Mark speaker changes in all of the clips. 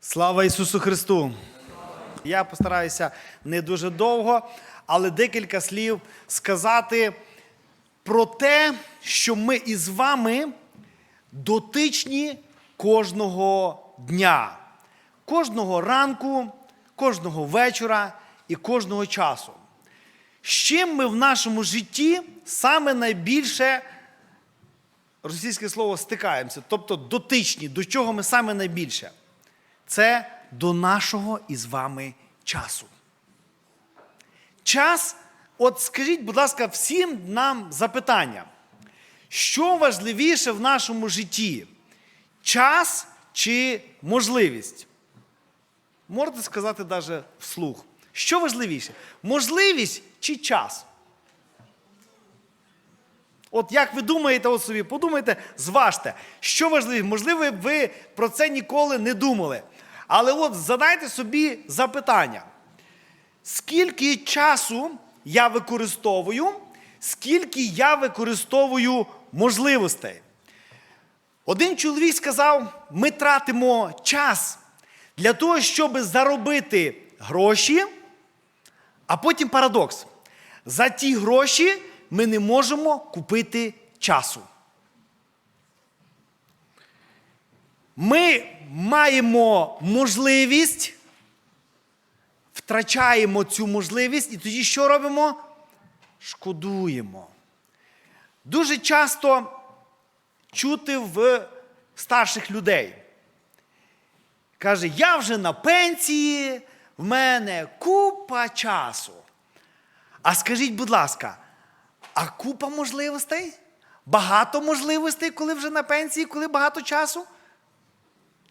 Speaker 1: Слава Ісусу Христу! Я постараюся не дуже довго, але декілька слів сказати про те, що ми із вами дотичні кожного дня, кожного ранку, кожного вечора і кожного часу. З чим ми в нашому житті саме найбільше, російське слово, стикаємося, тобто дотичні, до чого ми саме найбільше? Це до нашого із вами часу. Час, от скажіть, будь ласка, всім нам запитання. Що важливіше в нашому житті? Час чи можливість? Можете сказати навіть вслух. Що важливіше? Можливість чи час? От як ви думаєте от собі, подумайте, зважте, що важливіше? Можливо, ви про це ніколи не думали. Але от задайте собі запитання. Скільки часу я використовую, скільки я використовую можливостей? Один чоловік сказав: ми тратимо час для того, щоб заробити гроші, а потім парадокс. За ті гроші ми не можемо купити часу. Ми маємо можливість, втрачаємо цю можливість, і тоді що робимо? Шкодуємо. Дуже часто чути в старших людей. Каже, я вже на пенсії, в мене купа часу. А скажіть, будь ласка, а купа можливостей? Багато можливостей, коли вже на пенсії, коли багато часу?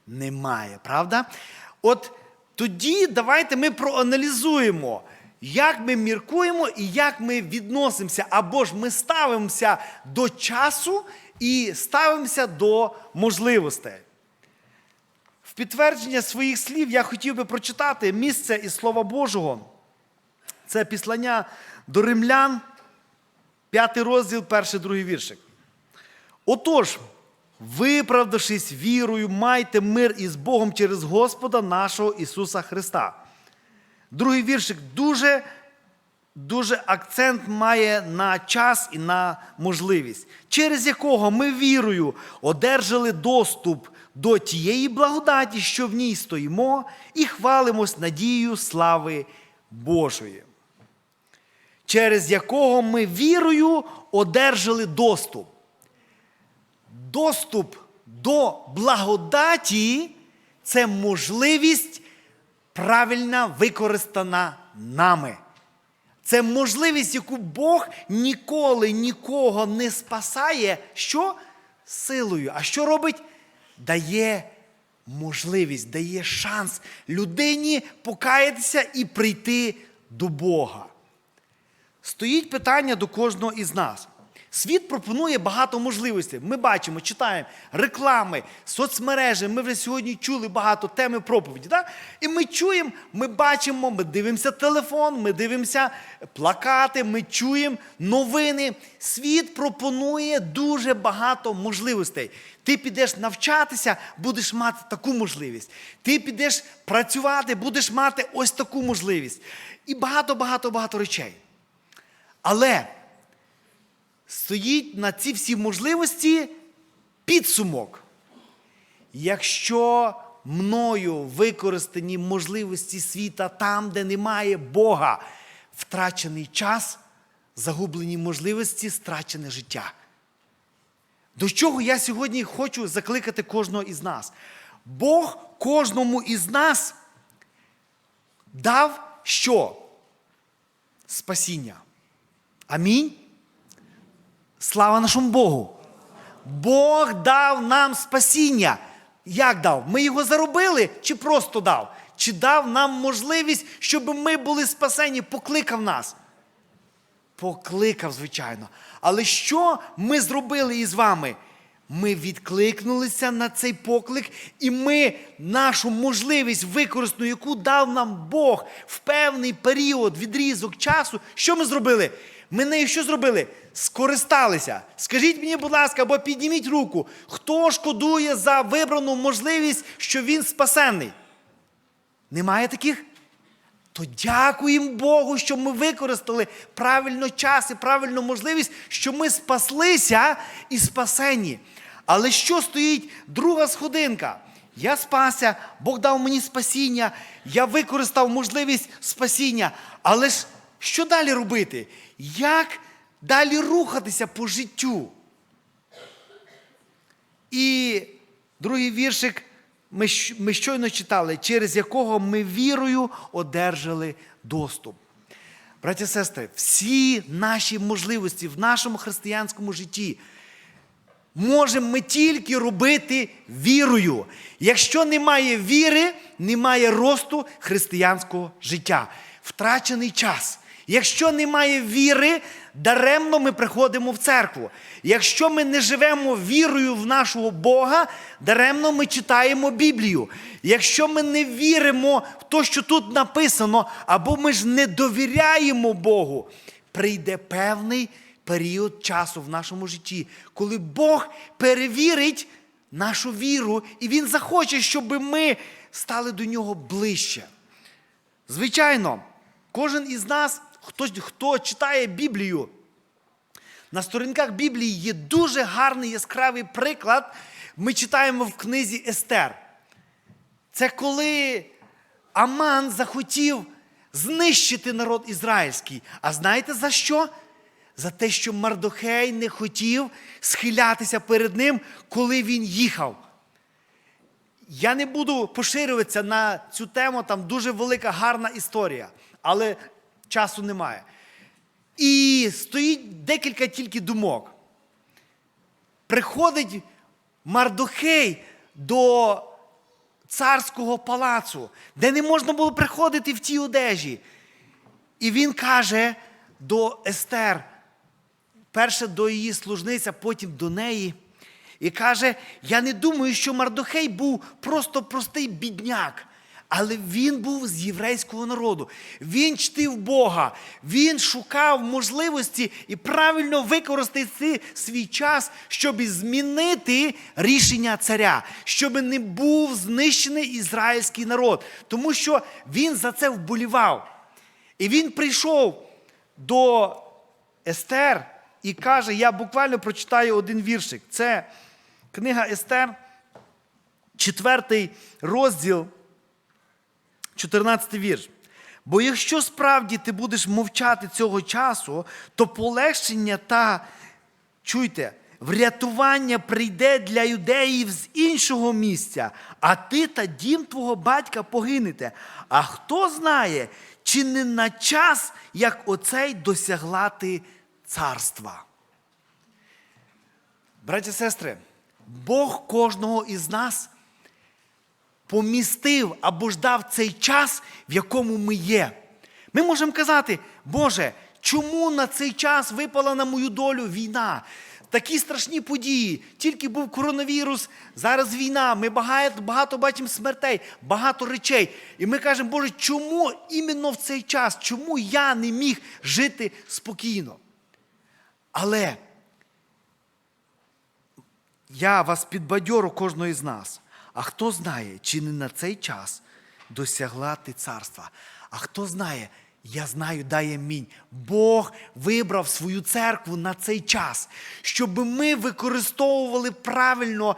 Speaker 1: Немає, правда? От тоді давайте ми проаналізуємо, як ми міркуємо і як ми відносимося, або ж ми ставимося до часу і ставимося до можливостей. В підтвердження своїх слів я хотів би прочитати місце із Слова Божого. Це післання до римлян, п'ятий розділ, перший другий віршик. Отож, виправдавшись вірою, майте мир із Богом через Господа нашого Ісуса Христа. Другий віршик дуже, дуже акцент має на час і на можливість, через якого ми вірою одержали доступ до тієї благодаті, що в ній стоїмо, і хвалимось надією слави Божої, через якого ми вірою одержали доступ доступ до благодаті це можливість правильно використана нами. Це можливість, яку Бог ніколи нікого не спасає. Що? Силою. А що робить? Дає можливість, дає шанс людині покаятися і прийти до Бога. Стоїть питання до кожного із нас. Світ пропонує багато можливостей. Ми бачимо, читаємо реклами, соцмережі. Ми вже сьогодні чули багато теми проповіді. Да? І ми чуємо, ми бачимо, ми дивимося телефон, ми дивимося плакати, ми чуємо новини. Світ пропонує дуже багато можливостей. Ти підеш навчатися, будеш мати таку можливість. Ти підеш працювати, будеш мати ось таку можливість. І багато-багато багато речей. Але стоїть на ці всі можливості підсумок. Якщо мною використані можливості світа там, де немає Бога, втрачений час, загублені можливості, страчене життя. До чого я сьогодні хочу закликати кожного із нас? Бог кожному із нас дав що? Спасіння. Амінь. Слава нашому Богу. Бог дав нам спасіння. Як дав? Ми його заробили чи просто дав? Чи дав нам можливість, щоб ми були спасені, покликав нас? Покликав, звичайно. Але що ми зробили із вами? Ми відкликнулися на цей поклик, і ми нашу можливість використану, яку дав нам Бог в певний період, відрізок часу, що ми зробили? Ми нею що зробили? Скористалися. Скажіть мені, будь ласка, або підніміть руку, хто шкодує за вибрану можливість, що він спасенний? Немає таких? То дякуємо Богу, що ми використали правильно час і правильну можливість, що ми спаслися і спасені. Але що стоїть друга сходинка? Я спася, Бог дав мені спасіння, я використав можливість спасіння. Але ж що далі робити? Як далі рухатися по життю? І другий віршик ми, щойно читали, через якого ми вірою одержали доступ. Браті і сестри, всі наші можливості в нашому християнському житті можемо ми тільки робити вірою. Якщо немає віри, немає росту християнського життя. Втрачений час. Якщо немає віри, даремно ми приходимо в церкву. Якщо ми не живемо вірою в нашого Бога, даремно ми читаємо Біблію. Якщо ми не віримо в те, що тут написано, або ми ж не довіряємо Богу, прийде певний період часу в нашому житті, коли Бог перевірить нашу віру, і Він захоче, щоб ми стали до нього ближче. Звичайно, кожен із нас, хто, хто читає Біблію, на сторінках Біблії є дуже гарний яскравий приклад. Ми читаємо в книзі Естер. Це коли Аман захотів знищити народ ізраїльський. А знаєте за що? За те, що Мардохей не хотів схилятися перед ним, коли він їхав. Я не буду поширюватися на цю тему, там дуже велика гарна історія, але часу немає. І стоїть декілька тільки думок. Приходить Мардохей до царського палацу, де не можна було приходити в тій одежі. І він каже до Естер, перше до її служниця, потім до неї. І каже: Я не думаю, що Мардохей був просто простий бідняк. Але він був з єврейського народу. Він чтив Бога, він шукав можливості і правильно використати свій час, щоб змінити рішення царя, щоб не був знищений ізраїльський народ. Тому що він за це вболівав. І він прийшов до Естер і каже: я буквально прочитаю один віршик. Це книга Естер, четвертий розділ, 14 вірш. Бо якщо справді ти будеш мовчати цього часу, то полегшення та, чуйте, врятування прийде для юдеїв з іншого місця, а ти та дім твого батька погинете. А хто знає, чи не на час, як оцей досягла ти царства? Браті і сестри, Бог кожного із нас помістив або ж дав цей час, в якому ми є. Ми можемо казати, Боже, чому на цей час випала на мою долю війна? Такі страшні події, тільки був коронавірус, зараз війна, ми багато, багато бачимо смертей, багато речей. І ми кажемо, Боже, чому іменно в цей час, чому я не міг жити спокійно? Але я вас підбадьору кожного із нас. А хто знає, чи не на цей час досягла ти царства? А хто знає, я знаю, дає мінь. Бог вибрав свою церкву на цей час, щоб ми використовували правильно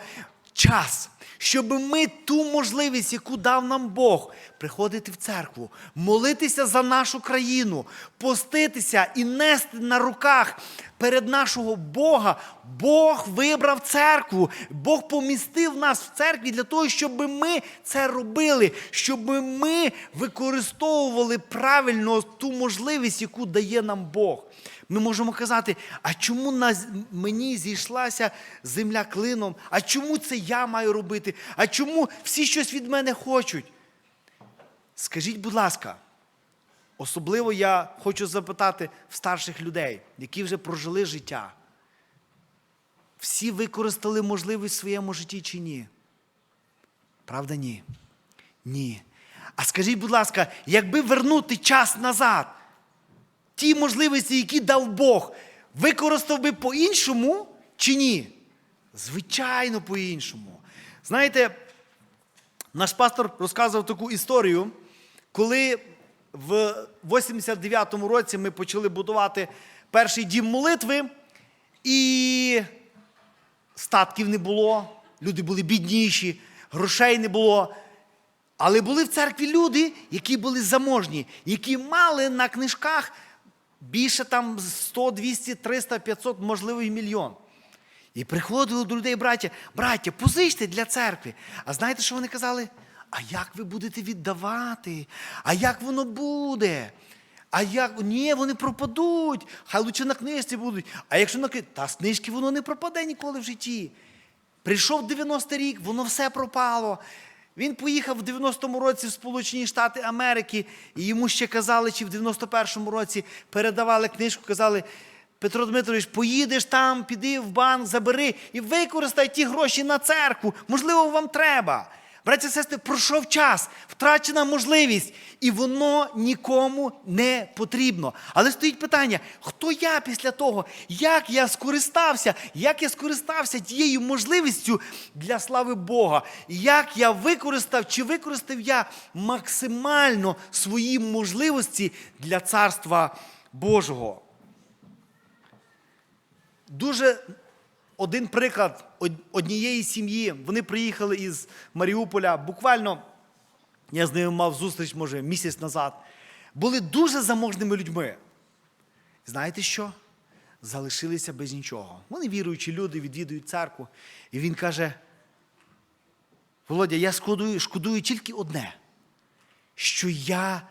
Speaker 1: час. Щоб ми ту можливість, яку дав нам Бог, приходити в церкву, молитися за нашу країну, поститися і нести на руках перед нашого Бога. Бог вибрав церкву, Бог помістив нас в церкві для того, щоб ми це робили, щоб ми використовували правильно ту можливість, яку дає нам Бог. Ми можемо казати, а чому на мені зійшлася земля клином? А чому це я маю робити? А чому всі щось від мене хочуть? Скажіть, будь ласка, особливо я хочу запитати в старших людей, які вже прожили життя. Всі використали можливість в своєму житті чи ні? Правда, ні? Ні. А скажіть, будь ласка, якби вернути час назад, ті можливості, які дав Бог, використав би по-іншому чи ні? Звичайно, по-іншому. Знаєте, Наш пастор розказував таку історію, коли в 89-му році ми почали будувати перший дім молитви, і статків не було, люди були бідніші, грошей не було. Але були в церкві люди, які були заможні, які мали на книжках більше там 100, 200, 300, 500, можливо, і мільйон. І приходили до людей, браття, браття, позичте для церкви. А знаєте, що вони казали? А як ви будете віддавати? А як воно буде? А як ні, вони пропадуть. Хай лучше на книжці будуть. А якщо на та з книжки воно не пропаде ніколи в житті. Прийшов 90 рік, воно все пропало. Він поїхав в 90-му році в Сполучені Штати Америки, і йому ще казали, чи в 91-му році передавали книжку, казали. Петро Дмитрович, поїдеш там, піди в банк, забери і використай ті гроші на церкву. Можливо, вам треба. Браті і сестри, пройшов час, втрачена можливість, і воно нікому не потрібно. Але стоїть питання: хто я після того? Як я скористався? Як я скористався тією можливістю для слави Бога? Як я використав, чи використав я максимально свої можливості для царства Божого? Дуже один приклад однієї сім'ї. Вони приїхали із Маріуполя. Буквально я з ними мав зустріч, може, місяць назад. Були дуже заможними людьми. Знаєте що? Залишилися без нічого. Вони віруючі люди, відвідують церкву. І він каже: Володя, я шкодую, шкодую тільки одне, що я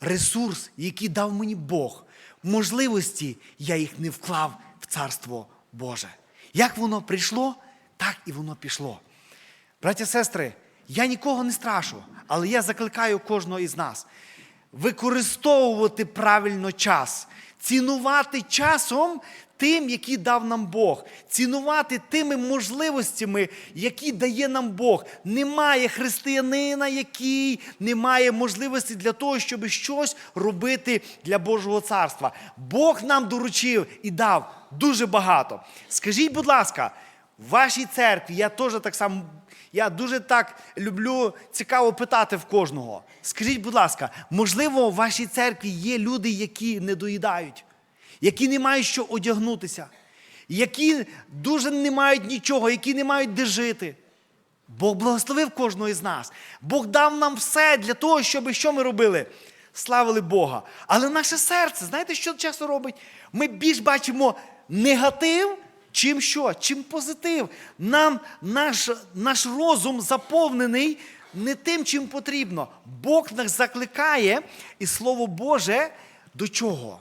Speaker 1: ресурс, який дав мені Бог, можливості, я їх не вклав в Царство Боже. Як воно прийшло, так і воно пішло. Браття сестри, я нікого не страшу, але я закликаю кожного із нас використовувати правильно час, цінувати часом тим, який дав нам Бог, цінувати тими можливостями, які дає нам Бог. Немає християнина, який не має можливості для того, щоб щось робити для Божого царства. Бог нам доручив і дав дуже багато. Скажіть, будь ласка, в вашій церкві я теж так само. Я дуже так люблю цікаво питати в кожного. Скажіть, будь ласка, можливо, в вашій церкві є люди, які не доїдають, які не мають що одягнутися, які дуже не мають нічого, які не мають де жити. Бог благословив кожного із нас. Бог дав нам все для того, щоб що ми робили? Славили Бога. Але наше серце, знаєте, що часто робить? Ми більш бачимо негатив, чим що? Чим позитив. Нам наш, наш розум заповнений не тим, чим потрібно. Бог нас закликає, і Слово Боже до чого?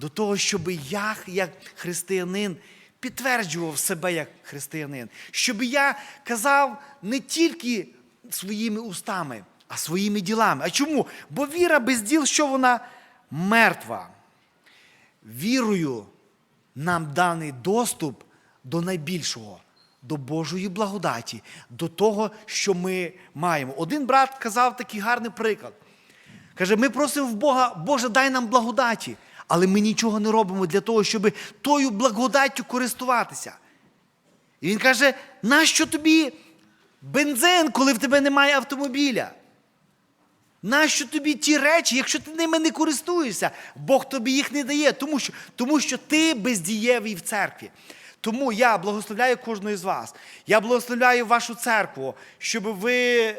Speaker 1: До того, щоб я, як християнин, підтверджував себе як християнин. Щоб я казав не тільки своїми устами, а своїми ділами. А чому? Бо віра без діл, що вона мертва. Вірою нам даний доступ до найбільшого, до Божої благодаті, до того, що ми маємо. Один брат казав такий гарний приклад. Каже, ми просимо в Бога, Боже, дай нам благодаті, але ми нічого не робимо для того, щоб тою благодаттю користуватися. І він каже: нащо тобі бензин, коли в тебе немає автомобіля? Нащо тобі ті речі, якщо ти ними не користуєшся? Бог тобі їх не дає, тому що, тому що ти бездієвий в церкві. Тому я благословляю кожного з вас. Я благословляю вашу церкву, щоб ви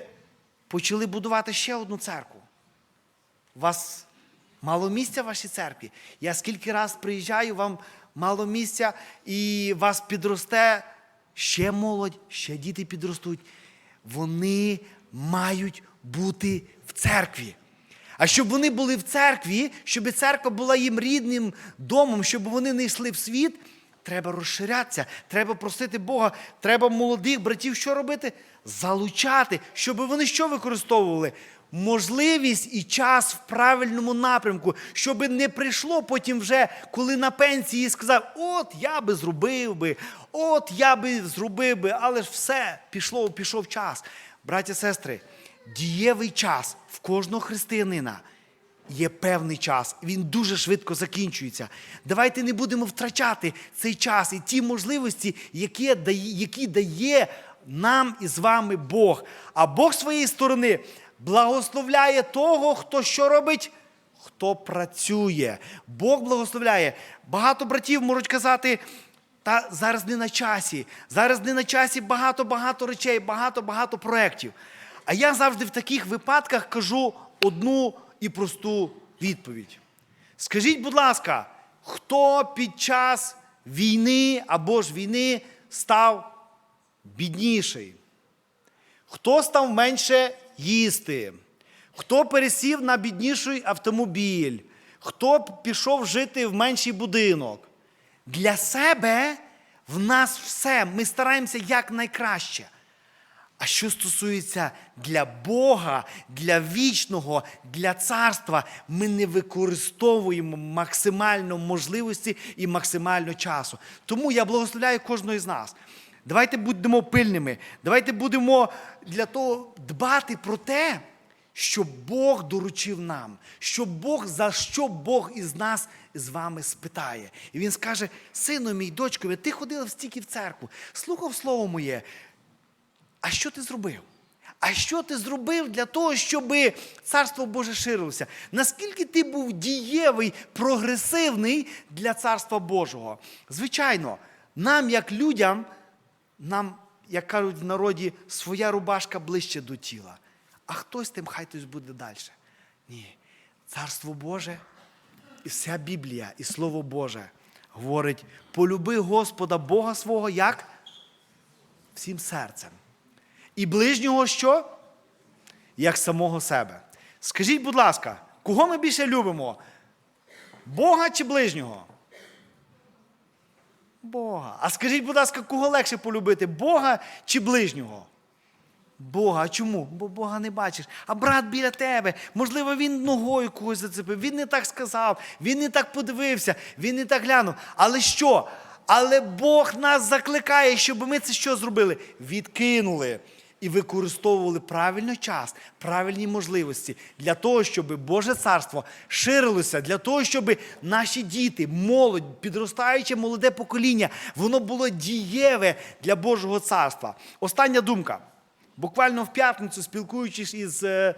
Speaker 1: почали будувати ще одну церкву. У вас мало місця в вашій церкві. Я скільки раз приїжджаю, вам мало місця, і вас підросте ще молодь, ще діти підростуть. Вони мають бути в церкві. А щоб вони були в церкві, щоб церква була їм рідним домом, щоб вони не йшли в світ, треба розширятися, треба просити Бога, треба молодих братів що робити? Залучати, щоб вони що використовували? Можливість і час в правильному напрямку, щоб не прийшло потім вже, коли на пенсії сказав, от я би зробив би, от я би зробив би, але ж все, пішло, пішов час. Браті, сестри, дієвий час в кожного християнина є певний час, він дуже швидко закінчується. Давайте не будемо втрачати цей час і ті можливості, які дає, які дає нам і з вами Бог. А Бог своєї сторони благословляє того, хто що робить? Хто працює. Бог благословляє. Багато братів можуть казати. Та зараз не на часі. Зараз не на часі багато-багато речей, багато-багато проєктів. А я завжди в таких випадках кажу одну і просту відповідь. Скажіть, будь ласка, хто під час війни або ж війни став бідніший? Хто став менше їсти? Хто пересів на бідніший автомобіль? Хто пішов жити в менший будинок? Для себе в нас все. Ми стараємося якнайкраще. А що стосується для Бога, для вічного, для царства, ми не використовуємо максимально можливості і максимально часу. Тому я благословляю кожного з нас. Давайте будемо пильними. Давайте будемо для того дбати про те, що Бог доручив нам, що Бог за що Бог із нас з вами спитає. І він скаже: сину мій, дочко, ти ходила стільки в церкву, слухав слово моє. А що ти зробив? А що ти зробив для того, щоб царство Боже ширилося? Наскільки ти був дієвий, прогресивний для царства Божого? Звичайно, нам, як людям, нам, як кажуть в народі, своя рубашка ближче до тіла. А хтось тим хай хтось буде далі. Ні. Царство Боже і вся Біблія, і Слово Боже говорить: полюби Господа Бога свого як? Всім серцем. І ближнього що? Як самого себе. Скажіть, будь ласка, кого ми більше любимо? Бога чи ближнього? Бога. А скажіть, будь ласка, кого легше полюбити? Бога чи ближнього? Бога. А чому? Бо Бога не бачиш. А брат біля тебе, можливо, він ногою когось зацепив, він не так сказав, він не так подивився, він не так глянув. Але що? Але Бог нас закликає, щоб ми це що зробили? Відкинули і використовували правильно час, правильні можливості для того, щоб Боже царство ширилося, для того, щоб наші діти, молодь, підростаюче молоде покоління, воно було дієве для Божого царства. Остання думка. Буквально в п'ятницю, спілкуючись із е,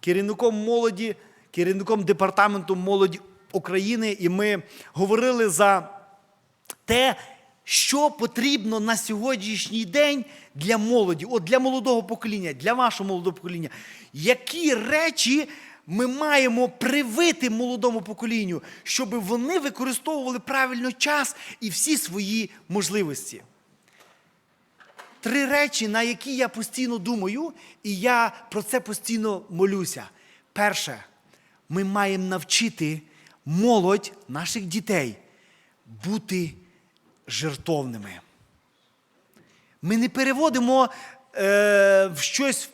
Speaker 1: керівником молоді, керівником департаменту молоді України, і ми говорили за те, що потрібно на сьогоднішній день для молоді, от для молодого покоління, для вашого молодого покоління. Які речі ми маємо привити молодому поколінню, щоб вони використовували правильно час і всі свої можливості? Три речі, на які я постійно думаю, і я про це постійно молюся. Перше, ми маємо навчити молодь наших дітей бути жертовними. Ми не переводимо е, в щось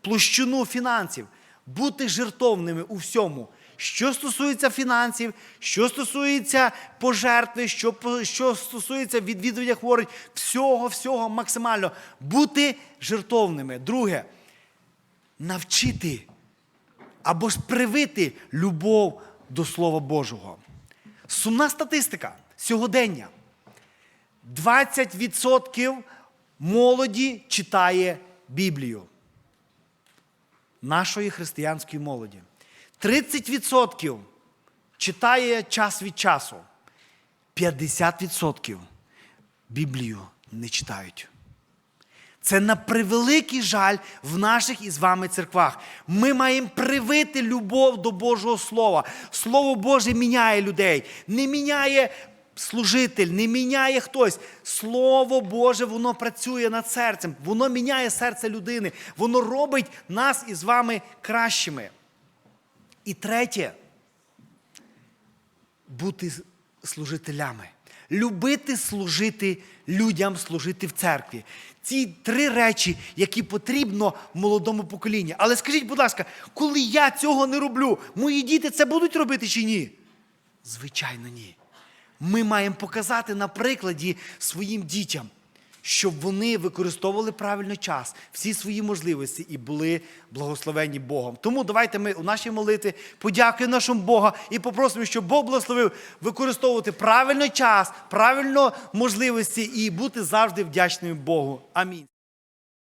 Speaker 1: площину фінансів, бути жертовними у всьому. Що стосується фінансів, що стосується пожертви, що, що стосується відвідування хворих, всього, всього максимально бути жертовними. Друге, навчити або ж привити любов до Слова Божого. Сумна статистика сьогодення. 20% молоді читає Біблію. Нашої християнської молоді. 30% читає час від часу. 50% Біблію не читають. Це на превеликий жаль в наших із вами церквах. Ми маємо привити любов до Божого Слова. Слово Боже міняє людей, не міняє служитель, не міняє хтось. Слово Боже, воно працює над серцем, воно міняє серце людини, воно робить нас із вами кращими. І третє бути служителями. Любити служити людям, служити в церкві. Ці три речі, які потрібно молодому поколінню. Але скажіть, будь ласка, коли я цього не роблю, мої діти це будуть робити чи ні? Звичайно, ні. Ми маємо показати на прикладі своїм дітям, щоб вони використовували правильно час, всі свої можливості і були благословені Богом. Тому давайте ми у нашій молитві подякуємо нашому Бога і попросимо, щоб Бог благословив використовувати правильно час, правильно можливості і бути завжди вдячними Богу. Амінь.